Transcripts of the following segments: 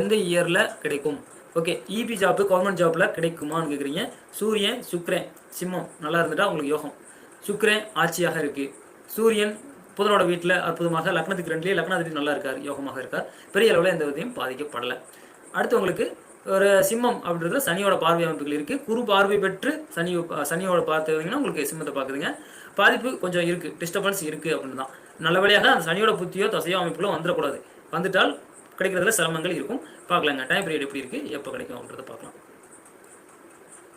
எந்த இயரில் கிடைக்கும்? ஓகே இபி ஜாப்பு கவர்மெண்ட் ஜாப்பில் கிடைக்குமான்னு கேட்குறீங்க சூரியன் சுக்ரேன் சிம்மம் நல்லா இருந்துட்டா உங்களுக்கு யோகம். சுக்ரேன் ஆட்சியாக இருக்குது சூரியன் புதனோட வீட்டில் அற்புதமாக லக்னத்துக்கு ரெண்டுலேயே லக்னாதிபதி நல்லா இருக்கார் யோகமாக இருக்கார். பெரிய அளவில் எந்த விதையும் பாதிக்கப்படலை. அடுத்து உங்களுக்கு ஒரு சிம்மம் அப்படின்றதுல சனியோட பார்வை அமைப்புகள் இருக்குது குறு பார்வை பெற்று சனி சனியோட பார்த்துங்கன்னா உங்களுக்கு சிம்மத்தை பார்க்குதுங்க. பாதிப்பு கொஞ்சம் இருக்குது டிஸ்டர்பன்ஸ் இருக்குது அப்படின்னு தான் நல்லபடியாக அந்த சனியோட புத்தியோ தசையோ அமைப்புகளோ வந்துடக்கூடாது. வந்துட்டால் கிடைக்கிறதுல சிரமங்கள் இருக்கும். பார்க்கலாங்க. டைம் பீரியட் எப்படி இருக்குது எப்போ கிடைக்கும் அப்படின்றத பார்க்கலாம்.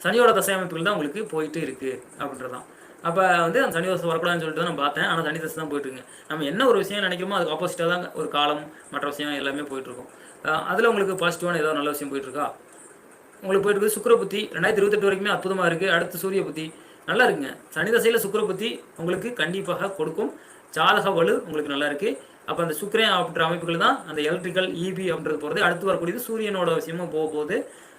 சனியோட தசை அமைப்புகள் தான் உங்களுக்கு போயிட்டு இருக்குது அப்படின்றது தான் அப்போ வந்து அந்த சனி தசை வரக்கூடாதுன்னு சொல்லிட்டு தான் நான் பார்த்தேன். ஆனால் சனி தசை தான் போயிட்டுருங்க நம்ம என்ன ஒரு விஷயம் நினைக்கிறோமோ அதுக்கு ஆப்போசிட்டாக தான் ஒரு காலம் மற்ற விஷயம் எல்லாமே போயிட்டுருக்கும். அதில் உங்களுக்கு பாசிட்டிவான ஏதோ நல்ல விஷயம் போயிட்டுருக்கா? உங்களுக்கு போயிட்டு இருக்குது சுக்கர புத்தி. ரெண்டாயிரத்தி இருபத்தெட்டு வரைக்குமே அற்புதமாக இருக்குது அடுத்து சூரிய புத்தி. நல்லா இருக்குங்க. சனி தசையில் சுக்கர புத்தி உங்களுக்கு கண்டிப்பாக கொடுக்கும். ஜாதக வலு உங்களுக்கு நல்லா இருக்குது அப்போ அந்த சுக்ரேன் அப்படின்ற அமைப்புகள் தான் அந்த எலக்ட்ரிக்கல் இபி அப்படின்றது போகிறது அடுத்து வரக்கூடியது சூரியனோட விஷயமும் போக போகுது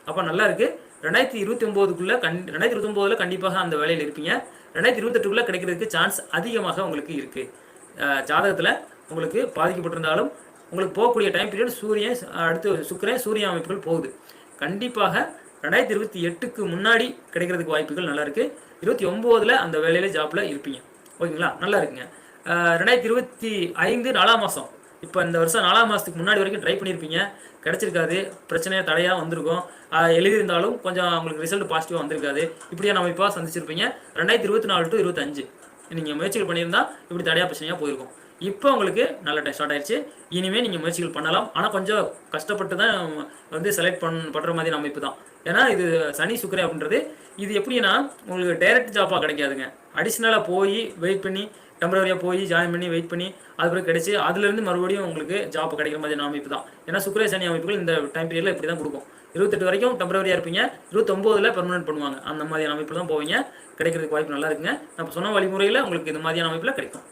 அப்போ நல்லா இருக்குது ரெண்டாயிரத்தி இருபத்தி ஒம்போதுக்குள்ளே கண் ரெண்டாயிரத்தி இருபத்தொம்போதில் கண்டிப்பாக அந்த வேலையில் இருப்பீங்க. ரெண்டாயிரத்தி இருபத்தெட்டுக்குள்ளே கிடைக்கிறதுக்கு சான்ஸ் அதிகமாக உங்களுக்கு இருக்குது ஜாதகத்தில் உங்களுக்கு பாதிக்கப்பட்டிருந்தாலும் உங்களுக்கு போகக்கூடிய டைம் பீரியட் சூரியன் அடுத்து சுக்கரன் சூரிய அமைப்புகள் போகுது. கண்டிப்பாக ரெண்டாயிரத்தி இருபத்தி எட்டுக்கு முன்னாடி கிடைக்கிறதுக்கு வாய்ப்புகள் நல்லா இருக்கு. இருபத்தி ஒம்போதில் அந்த வேலையில ஜாப்பில் இருப்பீங்க. ஓகேங்களா? நல்லா இருக்குங்க. ரெண்டாயிரத்தி இருபத்தி ஐந்து நாலாம் மாதம் இப்போ இந்த வருஷம் நாலாம் மாதத்துக்கு முன்னாடி வரைக்கும் ட்ரை பண்ணியிருப்பீங்க கிடச்சிருக்காது. பிரச்சனையாக தடையாக வந்திருக்கும். எழுதியிருந்தாலும் கொஞ்சம் உங்களுக்கு ரிசல்ட் பாசிட்டிவாக வந்திருக்காது. இப்படியே நம்ம இப்போ சந்திச்சிருப்பீங்க. ரெண்டாயிரத்தி இருபத்தி நாலு டு இருபத்தஞ்சு நீங்கள் முயற்சிகள் பண்ணியிருந்தால் இப்படி தடையாக பிரச்சனையாக போயிருக்கும். இப்போ உங்களுக்கு நல்ல டைம் ஸ்டார்ட் ஆயிடுச்சு இனிமேல் நீங்கள் முயற்சிகள் பண்ணலாம். ஆனால் கொஞ்சம் கஷ்டப்பட்டு தான் வந்து செலக்ட் பண் பண்ணுற மாதிரி அமைப்பு தான். ஏன்னா இது சனி சுக்கரை அப்படின்றது. இது எப்படின்னா உங்களுக்கு டைரக்ட் ஜாப்பாக கிடைக்காதுங்க. அடிஷ்னலாக போய் வெயிட் பண்ணி டெம்பரவரியாக போய் ஜாயின் பண்ணி வெயிட் பண்ணி அதுக்கப்புறம் கிடைச்சி அதுலேருந்து மறுபடியும் உங்களுக்கு ஜாப் கிடைக்கிற மாதிரியான அமைப்பு தான் ஏன்னா சுக்கரை சனி அமைப்புகள் இந்த டைம் பீரியடில் இப்படி தான் கொடுக்கும். இருபத்தெட்டு வரைக்கும் டெம்பரவரியாக இருப்பீங்க. இருபத்தொம்போதில் பெர்மனன்ட் பண்ணுவாங்க. அந்த மாதிரியான அமைப்பில் தான் போவீங்க. கிடைக்கிறதுக்கு வாய்ப்பு நல்லா இருக்குங்க. நான் சொன்ன வழிமுறையில் உங்களுக்கு இந்த மாதிரியான அமைப்பில் கிடைக்கும்.